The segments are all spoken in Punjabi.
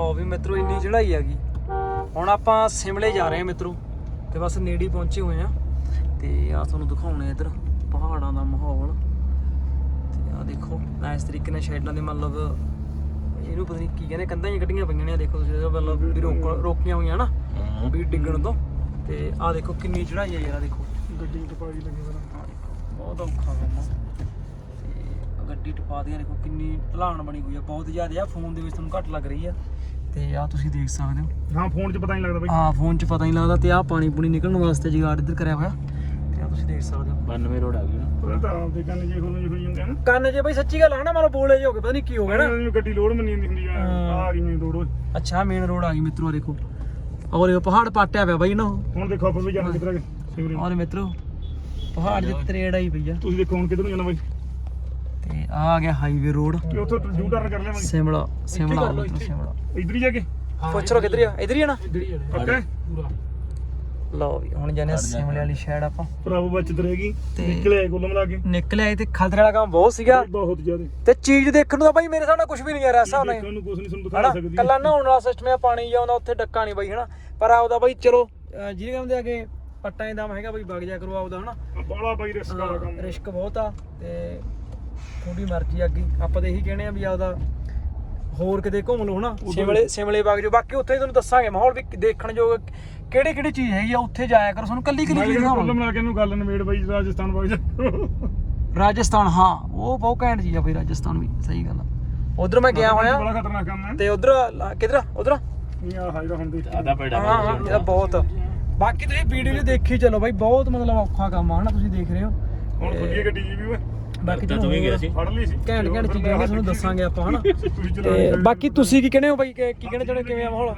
ਲਓ ਵੀ ਮਿੱਤਰੋ ਇੰਨੀ ਚੜਾਈ ਹੈਗੀ ਹੁਣ ਆਪਾਂ ਸਿਮਲੇ ਜਾ ਰਹੇ ਹਾਂ ਮਿੱਤਰੋ ਤੇ ਬਸ ਨੇੜੇ ਪਹੁੰਚੇ ਹੋਏ ਆ ਤੇ ਆ ਤੁਹਾਨੂੰ ਦਿਖਾਉਣੇ ਆ ਇੱਧਰ ਪਹਾੜਾਂ ਦਾ ਮਾਹੌਲ। ਤੇ ਆ ਦੇਖੋ ਨਾ ਇਸ ਤਰੀਕੇ ਨਾਲ ਸ਼ੈਡਾਂ ਦੇ ਮਤਲਬ ਇਹਨੂੰ ਪਤਾ ਨਹੀਂ ਕੀ ਕਹਿੰਦੇ ਕੰਧਾਂ ਹੀ ਕੱਢੀਆਂ ਪਈਆਂ ਨੇ ਦੇਖੋ ਤੁਸੀਂ ਇਹਦਾ ਮਤਲਬ ਵੀ ਰੋਕ ਰੋਕੀਆਂ ਹੋਈਆਂ ਨਾ ਵੀ ਡਿੱਗਣ ਤੋਂ। ਤੇ ਆ ਦੇਖੋ ਕਿੰਨੀ ਚੜਾਈ ਹੈ ਯਾਰ ਦੇਖੋ। ਗੱਡੀ ਚ ਪਾਈ ਲੱਗੇ ਦੇਖੋ, ਬਹੁਤ ਔਖਾ ਕੰਮ ਆ। ਤੇ ਗੱਡੀ ਟਪਾ ਦੀ ਦੇਖੋ ਕਿੰਨੀ ਢਲਾਣ ਬਣੀ ਹੋਈ ਆ ਬਹੁਤ ਜ਼ਿਆਦਾ ਆ ਫੋਨ ਦੇ ਵਿੱਚ ਤੁਹਾਨੂੰ ਘੱਟ ਲੱਗ ਰਹੀ ਆ। ਤੇ ਆ ਤੁਸੀਂ ਦੇਖ ਸਕਦੇ ਹੋ। ਹਾਂ ਫੋਨ 'ਚ ਪਤਾ ਨਹੀਂ ਲੱਗਦਾ ਬਈ। ਆ ਫੋਨ 'ਚ ਪਤਾ ਨਹੀਂ ਲੱਗਦਾ ਤੇ ਆ ਪਾਣੀ ਪੂਣੀ ਨਿਕਲਣ ਵਾਸਤੇ ਜਗਾੜ ਇੱਧਰ ਕਰਿਆ ਹੋਇਆ। ਤੇ ਆ ਤੁਸੀਂ ਦੇਖ ਸਕਦੇ ਹੋ। 92 ਰੋਡ ਆ ਗਈ ਨਾ। ਪਤਾ ਤਾਂ ਆਪਦੇ ਕੰਨ ਜੇ ਹੋਣ ਹੋਈ ਹੁੰਦੇ ਹਨ ਕੰਨ ਜੇ ਬਈ ਸੱਚੀ ਗੱਲ ਆ ਨਾ ਮਤਲਬ ਬੋਲੇ ਜੇ ਹੋ ਗਏ ਪਤਾ ਨਹੀਂ ਕੀ ਹੋ ਗਿਆ ਨਾ। ਗੱਡੀ ਲੋਡ ਮੰਨੀ ਜਾਂਦੀ ਹੁੰਦੀ ਆ। ਹਾਂ। ਆ ਗਈ ਮੇਨ ਰੋਡ ਅੱਛਾ ਮੇਨ ਰੋਡ ਆ ਗਈ ਮਿੱਤਰੋ ਆਹ ਦੇਖੋ। ਔਰ ਇਹ ਪਹਾੜ ਪਾਟਿਆ ਪਿਆ ਬਾਈ ਨਾ। ਹੁਣ ਦੇਖੋ ਆਪਾਂ ਵੀ ਜਾਣਾ ਕਿੱਧਰ ਸਿਵਰੇ। ਔਰ ਮਿੱਤਰੋ ਪਹਾੜ ਦੇ ਤਰੇੜ ਆਈ ਪਈ ਆ। ਤੁਸੀਂ ਦੇਖੋ ਹੁਣ ਕਿੱਧਰ ਨੂੰ ਜਾਣਾ ਬਾਈ। ਤੇ ਆ ਆ ਗਿਆ ਹਾਈਵੇ ਰੋਡ ਕਿ ਉੱਥੋਂ ਯੂ ਟਰਨ ਕਰ ਲਿਆਵਾਂਗੇ। ਸਿਮਲਾ ਸਿਮਲਾ ਮਿੱਤਰੋ ਸਿਮਲਾ। ਇੱਧਰ ਹੀ ਜਾ ਕੇ? ਪੁੱਛ ਲੋ ਕਿੱਧਰ ਆ? ਇਧਰ ਹੀ ਆ ਨਾ। ਪੱਕਾ? ਲਓ ਵੀ ਹੁਣ ਜਾਨੇ ਸਿਮਲੇ ਵਾਲੀ ਸ਼ਹਿਰ ਆਪਾਂ। ਭਰਾਵੋ ਬਚਤ ਰਹੇਗੀ ਤੇ- ਨਿਕਲੇ ਕੁੱਲ ਮਿਲਾ ਕੇ। ਨਿਕਲੇ ਆਏ ਤੇ ਖਲਦਰੇ ਵਾਲਾ ਕੰਮ ਬਹੁਤ ਸੀਗਾ। ਬਹੁਤ ਜ਼ਿਆਦਾ। ਤੇ ਚੀਜ਼ ਦੇਖਣ ਨੂੰ ਤਾਂ ਬਾਈ ਮੇਰੇ ਸਾਹਮਣੇ ਕੁਝ ਵੀ ਨਹੀਂ ਆ ਰਿਹਾ ਨਾਲ ਦੇਖਣ ਨੂੰ ਕੁਝ ਨਹੀਂ ਤੁਹਾਨੂੰ ਹਨਾ? ਦਿਖਾ ਸਕਦੀ। ਕੱਲਾ ਨਹਾਉਣ ਵਾਲਾ ਸਿਸਟਮ ਆ ਪਾਣੀ ਜਾਉਂਦਾ ਉੱਥੇ ਡੱਕਾ ਨਹੀਂ ਬਾਈ ਹਨਾ? ਪਰ ਆਪਦਾ ਬਾਈ ਚਲੋ ਜਿਹਦੇ ਕੰਮ ਦੇ ਅੱਗੇ ਪੱਟਾਂ ਦਾ ਦਮ ਹੈਗਾ ਬਾਈ ਵਗ ਜਾ ਕਰੋ ਆਪਦਾ ਹਨਾ? ਬਾਲਾ ਬਾਈ ਰਿਸਕ ਵਾਲਾ ਕੰਮ ਰਿਸਕ ਬਹੁਤ ਆ ਤੇ ਤੁਹਾਡੀ ਮਰਜ਼ੀ ਅੱਗੇ ਆਪਾਂ ਤਾਂ ਇਹੀ ਕਹਿੰਦੇ ਆ ਵੀ ਆਪਦਾ ਹੋਰ ਕਿਤੇ ਘੁੰਮ ਲਓ ਹਨਾ ਸਿਮਲੇ ਸਿਮਲੇ ਵਗ ਜਾਓ ਬਾਕੀ ਉੱਥੇ ਤੁਹਾਨੂੰ ਦੱਸਾਂਗੇ ਮਾਹੌਲ ਵੀ ਦੇਖਣ ਯੋਗ ਕਿਹੜੇ ਕਿਹੜੇ ਚੀਜ਼ ਹੈਗੀ ਆ ਉੱਥੇ ਜਾਇਆ ਕਰੋ ਤੁਹਾਨੂੰ ਕੱਲੀ ਕੱਲੀ ਚੀਜ਼ ਦਿਖਾਵਾਂਗੇ ਮਿਲਾ ਕੇ ਇਹਨੂੰ ਗੱਲ ਨਵੇੜ ਬਾਈ ਰਾਜਸਥਾਨ ਵਗ ਜਾ ਰਾਜਸਥਾਨ ਹਾਂ ਉਹ ਬਹੁਤ ਘੈਂਟ ਚੀਜ਼ ਆ ਬਈ ਰਾਜਸਥਾਨ ਵੀ ਸਹੀ ਗੱਲ ਆ। ਉਧਰ ਮੈਂ ਗਿਆ ਹੋਇਆ। ਬੜਾ ਖਤਰਨਾਕ ਕੰਮ ਹੈ। ਤੇ ਉਧਰ ਕਿਧਰ ਉਧਰ ਨਹੀਂ ਆ ਹਾਈਰਾ ਹੁਣ ਦੇਖ। ਆਦਾ ਪੈੜਾ ਹਾਂ ਹਾਂ ਇਹਦਾ ਬਹੁਤ ਬਾਕੀ ਤੁਸੀਂ ਵੀਡੀਓ ਦੇਖੀ ਚਲੋ ਬਾਈ ਬਹੁਤ ਮਤਲਬ ਔਖਾ ਕੰਮ ਆ ਹਨਾ ਤੁਸੀਂ ਦੇਖ ਰਹੇ ਹੋ। ਹੁਣ ਖੁੱਲੀ ਗੱਡੀ ਜੀ ਵੀ ਓਏ। ਬਾਕੀ ਤਾਂ ਤੂੰ ਗਿਆ ਸੀ। ਫੜ ਲਈ ਸੀ। ਘੈਂਟ ਘੈਂਟ ਚੀਜ਼ਾਂ ਨੇ ਤੁਹਾਨੂੰ ਦੱਸਾਂਗੇ ਆਪਾਂ ਹਨਾ? ਤੇ ਬਾਕੀ ਤੁਸੀਂ ਕੀ ਕਹਿੰਦੇ ਹੋ ਬਾਈ? ਕਿ- ਕੀ ਕਹਿੰਦੇ ਚਾਹੁੰਦੇ? ਕਿਵੇਂ ਆ ਮਾਹੌਲ?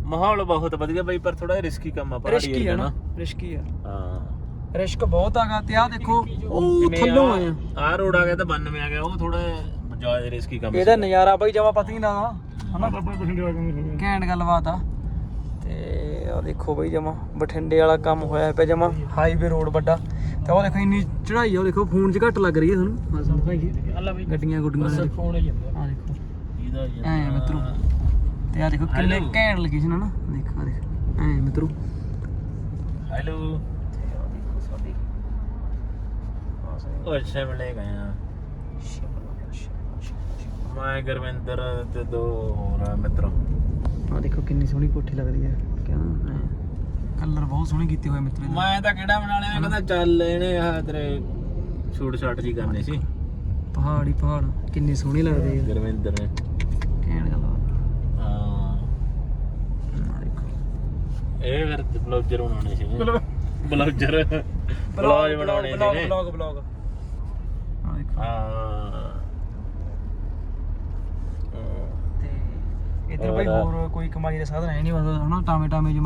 ਮਾਹੌਲ ਬਹੁਤ ਵਧੀਆ ਬਈ ਪਰ ਥੋੜਾ ਰਿਸਕੀ ਕੰਮ ਆ ਪਹਾੜੀ ਰਿਸਕੀ ਆ ਏਰੀਆ ਨਾ। ਰਿਸਕੀ ਆ। ਹਾਂ। ਰਿਸਕ ਬਹੁਤ ਆਗਾ ਤੇ ਆ ਦੇਖੋ ਉਹ ਥੱਲੋਂ ਆਇਆ ਆ। ਰੋਡ ਆ ਗਿਆ ਤਾਂ 92 ਆ ਗਿਆ ਉਹ ਥੋੜਾ ਜ਼ਿਆਦਾ ਰਿਸਕੀ ਕੰਮ ਇਹਦਾ ਨਜ਼ਾਰਾ ਬਾਈ ਜਮਾ ਪਤਾ ਹੀ ਨਾ ਦਾ ਹਨਾ? ਆਪਣੇ ਬਠਿੰਡੇ ਵਾਲਾ ਕੰਮ ਹੋ ਗਿਆ। ਘੈਂਟ ਗੱਲਬਾਤ ਆ। ਤੇ ਆ ਦੇਖੋ ਬਈ ਜਮਾ ਬਠਿੰਡੇ ਵਾਲਾ ਕੰਮ ਹੋਇਆ ਪਿਆ ਜਮਾ ਹਾਈਵੇ ਰੋਡ ਵੱਡਾ। ਤੇ ਉਹ ਦੇਖੋ ਇੰਨੀ ਚੜਾਈ ਆ ਉਹ ਦੇਖੋ ਫੋਨ 'ਚ ਘੱਟ ਲੱਗ ਰਹੀ ਹੈ ਤੁਹਾਨੂੰ। ਬਸ ਦਿਖਾਈਏ ਗੱਡੀਆਂ ਗੁੱਡੀਆਂ ਨੇ ਫੋਨ ਆ ਦੇਖੋ। ਇਹਦਾ ਐ ਮਿੱਤਰੋ। ਤੇ ਆ ਦੇਖੋ ਕਿੰਨੇ ਘੈਂਟ ਲੋਕੇਸ਼ਨ ਆ ਨਾ। ਦੇਖ ਆ ਦੇਖ। ਐ ਮਿੱਤਰੋ। ਹੈਲੋ ਉਹ ਸ਼ਿਮਲੇ ਗਏ ਆ। ਮੈਂ ਗੁਰਵਿੰਦਰ ਤੇ ਦੋ ਹੋਰ ਮਿੱਤਰ। ਆ ਦੇਖੋ ਕਿੰਨੀ ਸੋਹਣੀ ਕੋਠੀ ਲੱਗਦੀ ਹੈ। ਕਿਆ? ਕਲਰ ਬਹੁਤ ਸੋਹਣੇ ਕੀਤੇ ਹੋਏ ਮਿੱਤਰੋ ਇਹਦੇ। ਮੈਂ ਤਾਂ ਕਿਹੜਾ ਬਣਾ ਲਿਆ ਕਹਿੰਦਾ ਚੱਲ ਇਹਨੇ ਆਹ ਤੇਰੇ ਛੂਟ ਛਾਟ ਜੀ ਕਰਨੀ ਸੀ। ਪਹਾੜ ਪਹਾੜ ਕਿੰਨੀ ਸੋਹਣੀ ਲੱਗਦੀ ਹੈ ਗੁਰਵਿੰਦਰ ਨੇ। ਗੱਲਬਾਤ ਹਾਂ। ਆ ਦੇਖੋ ਇਹ ਫਿਰ ਬਲੌਗਰ ਬਣਾਉਣੇ ਸੀ। ਚਲੋ ਬਲੌਗਰ। ਬਲੌਗ ਬਣਾਉਣੇ ਬਲੌਗ ਸੀ ਬਲੌਗ ਬਲੌਗ ਆ ਦੇਖੋ ਹਾਂ। ਤੇ ਇੱਧਰ ਬਈ ਹੋਰ ਕੋਈ ਕਮਾਈ ਦਾ ਸਾਧਨ ਹੈ ਨਹੀਂ ਬਸ ਹਨਾ ਟਾਵੇਂ ਜਿਹਾ